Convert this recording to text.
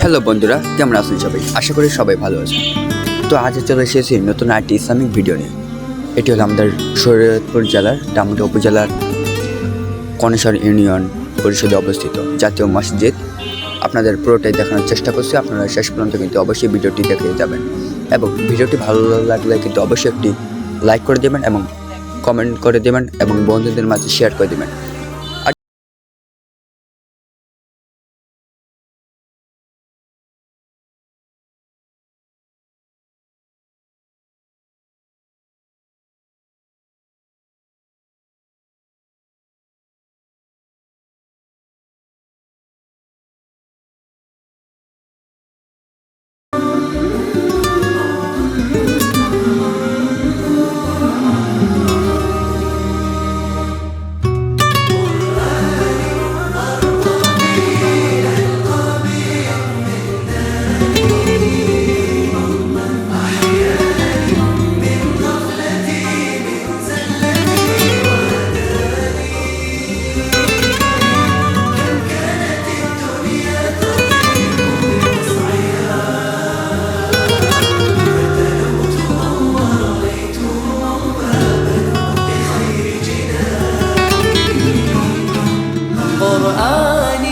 Hello বন্ধুরা, কেমন আছেন সবাই? আশা করি সবাই ভালো আছেন। তো আজ চলে এসেছি নতুন আরেকটি ইসলামিক ভিডিও নিয়ে। এটি হলো আমাদের শরীয়তপুর জেলার ডামুটা উপজেলার কনেশ্বর ইউনিয়ন পরিষদে অবস্থিত জাতীয় মসজিদ। আপনাদের পুরোটাই দেখানোর চেষ্টা করছি। আপনারা শেষ পর্যন্ত কিন্তু অবশ্যই ভিডিওটি দেখে যাবেন। এবং ভিডিওটি ভালো লাগলে কিন্তু অবশ্যই একটি লাইক করে দেবেন এবং কমেন্ট করে দেবেন এবং বন্ধুদের মাঝে শেয়ার করে দেবেন।